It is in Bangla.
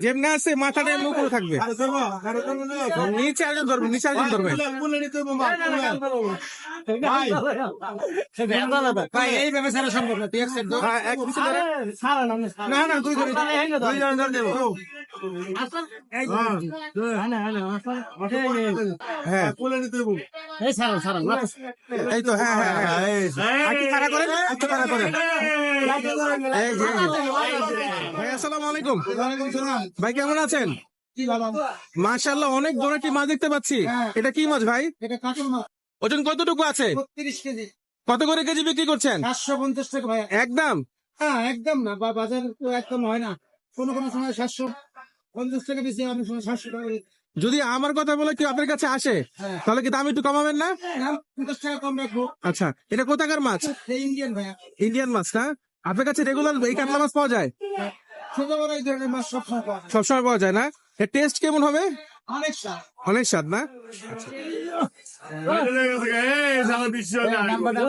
যেমনি আছে মাথাটা এমনি উপরে থাকবে। নিচে একজন ধরবে নিচে একজন ধরবে। ভাই। এই ব্যবসাটা সম্ভব না তুই। হ্যাঁ, এক না না দুই জন দুই জন ধরে দেবো। এই তো হ্যাঁ হ্যাঁ হ্যাঁ। একটু করেন? একটু করেন। ভাই আসসালামু আলাইকুম। ভাই কেমন আছেন? অনেক বড় একটি মাছ দেখতে পাচ্ছি। হ্যাঁ। এটা কি মাছ ভাই? এটা কাকুর মাছ। ওজন কতটুকু আছে? কেজি। কত করে কেজি বিক্রি করছেন? সাতশো পঞ্চাশ টাকা ভাই। একদম? হ্যাঁ একদম না বা বাজার তো একদম হয় না। কোনো কোনো সময় সাতশো পঞ্চাশ টাকা বেশি সাতশো টাকা যদি আমার কথা বলে কেউ আপনার কাছে আসে হ্যাঁ। তাহলে কি দাম একটু কমাবেন না? পঞ্চাশ টাকা কম রাখব। আচ্ছা এটা কোথাকার মাছ? ইন্ডিয়ান ভাইয়া। ইন্ডিয়ান মাছ না আপনার কাছে রেগুলার এই কাতলা মাছ পাওয়া যায়? ছোট ধরনের মাছ সব পাওয়া সবসময় পাওয়া যায় না? এর টেস্ট কেমন হবে? অনেক স্বাদ। অনেক স্বাদ না? নাম্বারটা